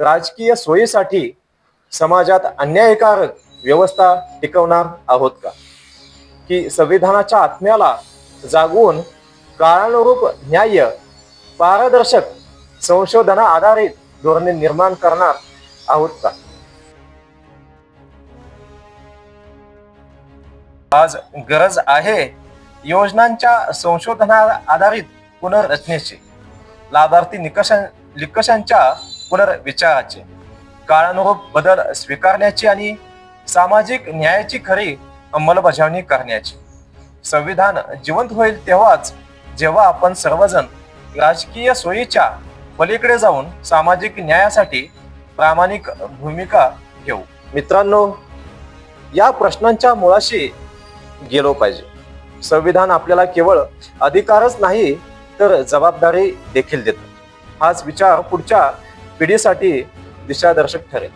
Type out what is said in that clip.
राजकीय सोयीसाठी समाजात अन्यायकारक व्यवस्था टिकवणार आहोत का? की संविधानाच्या आत्म्याला जागवून काळानुरूप न्याय्य पारदर्शक संशोधना आधारित धोरणे निर्माण करणार आहोत का? आज गरज आहे योजनांच्या संशोधना आधारित पुनर्रचनेची. लाभार्थी निकषां निकषांच्या पुनर्विचाराचे काळानुरूप बदल स्वीकारण्याची आणि सामाजिक न्यायाची खरी अंमलबजावणी करण्याची. संविधान जिवंत होईल तेव्हाच जेव्हा आपण सर्वजण राजकीय सोयीच्या पलीकडे जाऊन सामाजिक न्यायासाठी प्रामाणिक भूमिका घेऊ. मित्रांनो या प्रश्नांच्या मुळाशी गेलो पाहिजे. संविधान आपल्याला केवळ अधिकारच नाही तर जबाबदारी देखील देत. हाच विचार पुढच्या पिढीसाठी दिशादर्शक ठरेल.